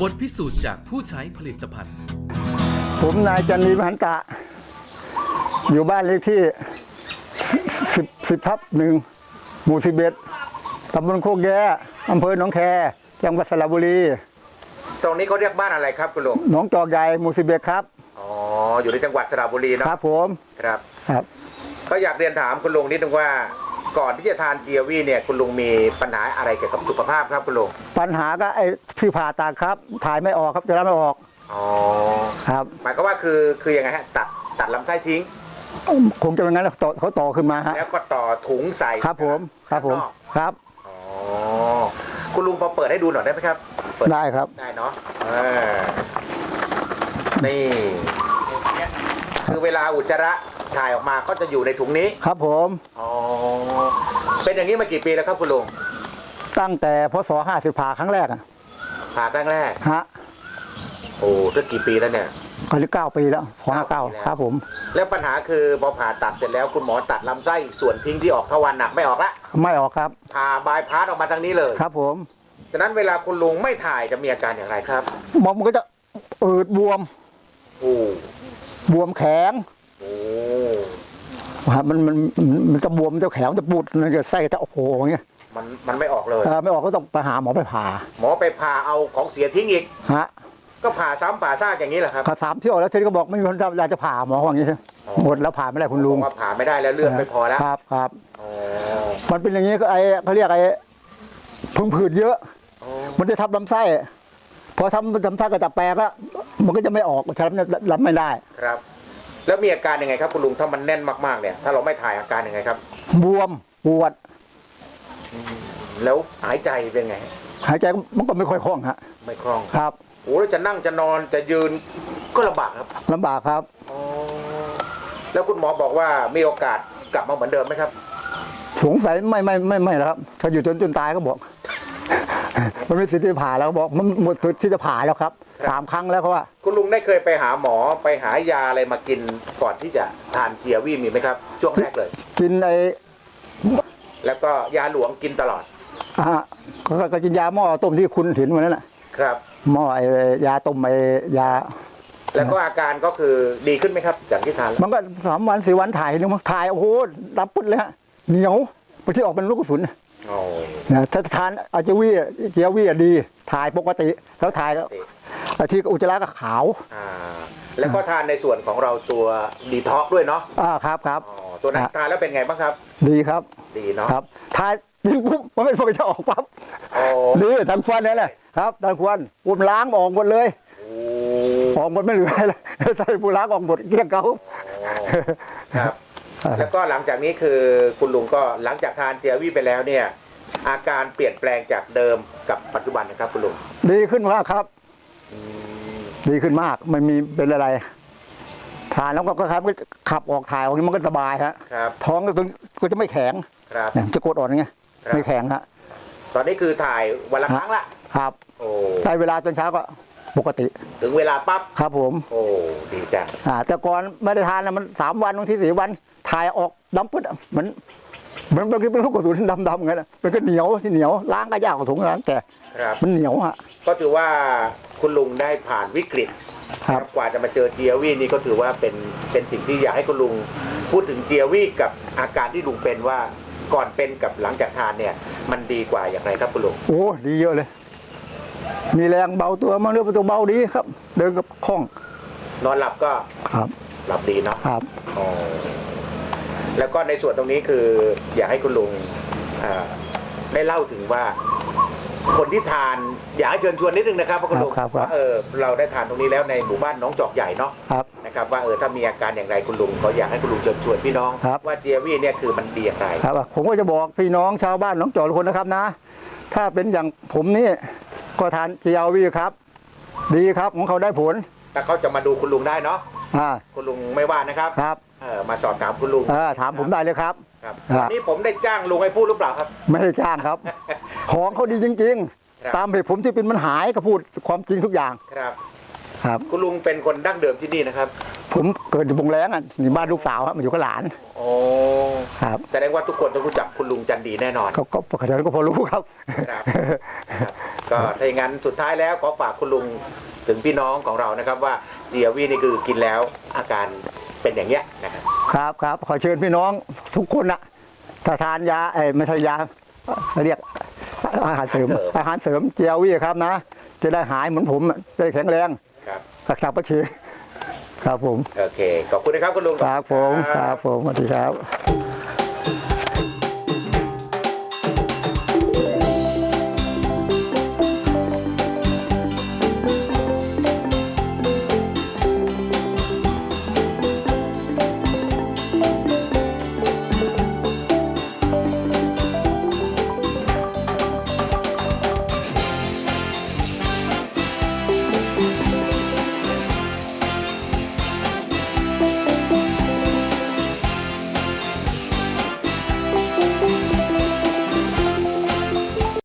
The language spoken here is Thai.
บทพิสูจน์จากผู้ใช้ผลิตภัณฑ์ ผมนายจันนีพันตะ อยู่บ้านเลขที่สิบสิบทับหนึ่งหมู่สิบเอ็ดตำบลโคกแย่อำเภอหนองแคจังหวัดสระบุรี ตรงนี้เขาเรียกบ้านอะไรครับคุณลุงหนองจอกใหญ่หมู่สิบเอ็ดครับ อ๋อ อยู่ในจังหวัดสระบุรีคเนาะรับผม ครับ ครับ ก็อยากเรียนถามคุณลุงนิดนึงว่า ก่อนที่จะทานเจียวี่เนี่ยคุณลุงมีปัญหาอะไรเกี่ยวกับสุขภาพครับคุณลุงปัญหาก็ไอ้ที่ผ่าตัดครับ ถ่ายไม่ออกครับจะรับไม่ออกอ๋อครับ หมายก็ว่าคือคือยังไงฮะตัดตัดลำไส้ทิ้ง คงจะเป็นงั้นแล้วต่อเขาต่อขึ้นมาฮะแล้วก็ต่อถุงใส่ครับผมครับผมข้างนอกครับอ๋อคุณลุงพอเปิดให้ดูหน่อยได้ไหมครับเปิดได้ครับได้เนาะอ่านี่ คือเวลาอุจจาระ ถ่ายออกมาก็จะอยู่ในถุงนี้ครับผมอ๋อเป็นอย่างนี้มากี่ปีแล้วครับคุณลุงตั้งแต่พศห้าสิบผ่าครั้งแรกอะผ่าครั้งแรกฮะโอ้ตั้งกี่ปีแล้วเนี่ยก็ที่เก้าปีแล้วพอห้าเก้าเก้าปีแล้วครับผม แล้วปัญหาคือพอผ่าตัดเสร็จแล้วคุณหมอตัดลำไส้ส่วนทิ้งที่ออกทวารหนักไม่ออกละไม่ออกครับผ่าบายพาสออกมาทางนี้เลยครับผมฉะนั้นเวลาคุณลุงไม่ถ่ายจะมีอาการอย่างไรครับ หมอมันก็จะอืดบวมโอ้บวมแข็งโอ้ครับ มันมันมันมันจะบวมมันจะแข็งมันจะปูดมันจะไส้จะโอ้โหอย่างเงี้ยมันมันไม่ออกเลยเออไม่ออกก็ต้องไปหาหมอไปผ่าหมอไปผ่าเอาของเสียทิ้งอีกฮะก็ผ่าซ้ำผ่าซากอย่างนี้แหละครับขาสามเที่ยวแล้วทีนี้ก็บอกไม่มีคนอยากจะผ่าหมอว่าอย่างนี้ใช่ไหมอ๋อหมดแล้วผ่าไม่ได้คุณลุงบอกว่าผ่าไม่ได้แล้วเลือดไม่พอแล้วครับครับอ๋อมันเป็นอย่างนี้ก็ไอเขาเรียกไอ้พึงผืดเยอะอ๋อมันจะทับลำไส้พอทำลำไส้ก็จะแปลกแล้วมันก็จะไม่ออกฉันรับไม่ได้ครับ แล้วมีอาการยังไงครับ คุณลุงถ้ามันแน่นมากๆเนี่ย ถ้าเราไม่ถ่ายอาการยังไงครับ บวมปวด แล้วหายใจเป็นไง หายใจมันก็ไม่ค่อยคล่องฮะไม่คล่องครับโอ้แล้วจะนั่งจะนอนจะยืนก็ลำบากครับลำบากครับ อ๋อแล้วคุณหมอบอกว่ามีโอกาสกลับมาเหมือนเดิมไหมครับ สงสัยไม่ไม่ไม่ไม่แล้วครับ ถ้าอยู่จนจนตายก็บอก มันไม่สิทธิ์ที่ผ่าแล้วบอกมันหมดสิทธิ์ที่จะผ่าแล้วครับสามครั้งแล้วเขาว่า คุณลุงได้เคยไปหาหมอไปหายาอะไรมากินก่อนที่จะทานเจียวี่มีไหมครับ ช่วงแรกเลย กินไอ้แล้วก็ยาหลวงกินตลอดอ่าก็ก็กินยาหม้อต้มที่คุณเห็นวันนั้นแหละครับ หม้อไอ้ยาต้มไอ้ยา แล้วก็อาการก็คือดีขึ้นไหมครับจากที่ทานแล้วมันก็สามวันสี่วันถ่ายนึงถ่ายโอ้โหรับปุ๊ดเลยฮะเหนียวบางทีออกเป็นลูกกระสุนโอ้ นะถ้าทานอาจจะวี่เจียววี่อะดี ถ่ายปกติ แล้วถ่ายแล้วอาทีอุจจาระก็ขาว อ่า แล้วก็ทานในส่วนของเราตัวดีท็อกด้วยเนาะอ่าครับครับอ๋อตัวนั้นทานแล้วเป็นไงบ้างครับ ดีครับ ดีเนาะครับถ่ายยิงปุ๊บมันไม่พอจะออกปั๊บโอ้ดีทันควันนี่แหละครับทันควันปุ่มล้างออกหมดเลยโอ้ออกหมดไม่เหลืออะไรเลยใส่ปุ่มล้างออกหมดเกลี้ยงเขาครับ แล้วก็หลังจากนี้คือคุณลุงก็หลังจากทานเจียวี่ไปแล้วเนี่ย อาการเปลี่ยนแปลงจากเดิมกับปัจจุบันนะครับคุณลุงดีขึ้นมากครับ ดีขึ้นมากไม่มีเป็นอะไรทานแล้วก็ก็ครับก็ขับออกถ่ายออกนี่มันก็สบายฮะครับท้องก็ก็จะไม่แข็งครับเนี่ยจะกดอ่อนไงครับไม่แข็งฮะตอนนี้คือถ่ายวันละครั้งละครับโอ้ได้เวลาตอนเช้าก็ ปกติ ถึงเวลาปั๊บ ครับผมโอ้ ดีจัง อ่าแต่ก่อนไม่ได้ทานนะมันสามวันบางทีสี่วัน ถ่ายออกดำปึ๊ดอะเหมือนเหมือนบางทีเป็นลูกกระสุนดำๆงั้นอะมันก็เหนียวที่เหนียวล้างก็ยากกว่าถุงล้างแต่ครับ มันเหนียวฮะ ก็ถือว่าคุณลุงได้ผ่านวิกฤตครับ กว่าจะมาเจอเจียวี่นี่ก็ถือว่าเป็นเป็นสิ่งที่อยากให้คุณลุงพูดถึงเจียวี่กับอาการที่ลุงเป็นว่าก่อนเป็นกับหลังจากทานเนี่ย มันดีกว่าอย่างไรครับคุณลุง โอ้ดีเยอะเลย มีแรงเบาตัวมันเรื่องประตูเบาดีครับ เดินกับคล่องนอนหลับก็ครับหลับดีเนาะครับอ๋อแล้วก็ในส่วนตรงนี้คืออยากให้คุณลุงอ่าได้เล่าถึงว่า คนที่ทานอยากให้เชิญชวนนิดนึงนะครับว่าคุณลุงครับครับ ว่าเออเราได้ทานตรงนี้แล้วในหมู่บ้านน้องจอกใหญ่เนาะ ครับ นะครับว่าเออถ้ามีอาการอย่างไรคุณลุงเขาอยากให้คุณลุงเชิญชวนพี่น้อง ครับ ว่าเจียวี่เนี่ยคือมันดีอย่างไร ครับผมก็จะบอกพี่น้องชาวบ้านหน้องจอกทุกคนนะครับนะ ถ้าเป็นอย่างผมนี่ ก็ทานเจียววีครับ ดีครับของเขาได้ผลถ้าเขาจะมาดูคุณลุงได้เนาะอ่าคุณลุงไม่ว่านะครับครับเออมาสอบถามคุณลุงอ่าถามผมได้เลยครับครับครับนี่ผมได้จ้างลุงให้พูดหรือเปล่าครับ ไม่ได้จ้างครับ ของเขาดีจริง ครับ ๆ ตามเหตุผมที่เป็นมันหายก็พูดความจริงทุกอย่างครับ ครับ คุณลุงเป็นคนดั้งเดิมที่นี่นะครับผมเกิดอยู่บงแรงอะนี่บ้านลูกสาวครับมาอยู่กับหลานโอ้ครับแสดงว่าทุกคนต้องรู้จักคุณลุงจันดีแน่นอน ก็ก็เขาจะก็พอรู้ครับ ครับ ก็ถ้าอย่างนั้นสุดท้ายแล้วขอฝากคุณลุงถึงพี่น้องของเรานะครับว่าเจียวีนี่คือกินแล้วอาการเป็นอย่างเงี้ยนะครับครับครับขอเชิญพี่น้องทุกคนนะถ้าทานยาเอ้ยไม่ใช่ยาเรียกอาหารเสริม อาหารเสริมเจียววี่ครับนะ จะได้หายเหมือนผมจะได้แข็งแรงครับรักษาประชีครับผม โอเค ขอบคุณนะครับคุณลุงครับผมครับผมสวัสดีครับ